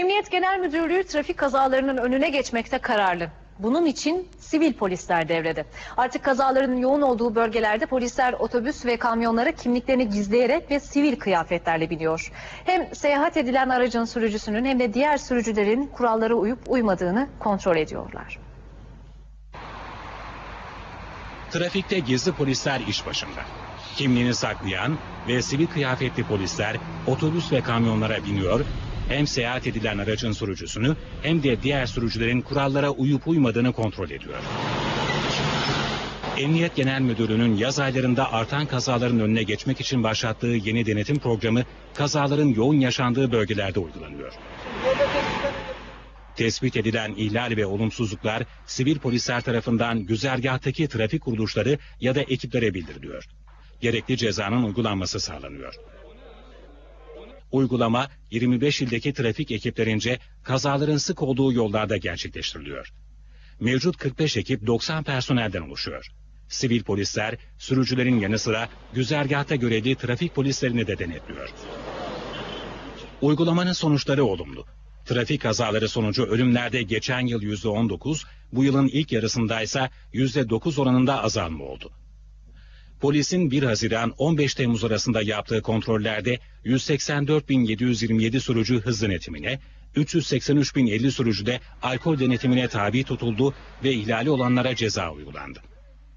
Emniyet Genel Müdürlüğü trafik kazalarının önüne geçmekte kararlı. Bunun için sivil polisler devrede. Artık kazaların yoğun olduğu bölgelerde polisler otobüs ve kamyonlara kimliklerini gizleyerek ve sivil kıyafetlerle biniyor. Hem seyahat edilen aracın sürücüsünün hem de diğer sürücülerin kurallara uyup uymadığını kontrol ediyorlar. Trafikte gizli polisler iş başında. Kimliğini saklayan ve sivil kıyafetli polisler otobüs ve kamyonlara biniyor, hem seyahat edilen aracın sürücüsünü hem de diğer sürücülerin kurallara uyup uymadığını kontrol ediyor. Emniyet Genel Müdürlüğü'nün yaz aylarında artan kazaların önüne geçmek için başlattığı yeni denetim programı kazaların yoğun yaşandığı bölgelerde uygulanıyor. Tespit edilen ihlal ve olumsuzluklar sivil polisler tarafından güzergahtaki trafik kuruluşları ya da ekiplere bildiriliyor. Gerekli cezanın uygulanması sağlanıyor. Uygulama 25 ildeki trafik ekiplerince kazaların sık olduğu yollarda gerçekleştiriliyor. Mevcut 45 ekip 90 personelden oluşuyor. Sivil polisler sürücülerin yanı sıra güzergahta görevli trafik polislerini de denetliyor. Uygulamanın sonuçları olumlu. Trafik kazaları sonucu ölümlerde geçen yıl %19, bu yılın ilk yarısında ise %9 oranında azalma oldu. Polisin 1 Haziran 15 Temmuz arasında yaptığı kontrollerde 184.727 sürücü hız denetimine, 383.050 sürücü de alkol denetimine tabi tutuldu ve ihlali olanlara ceza uygulandı.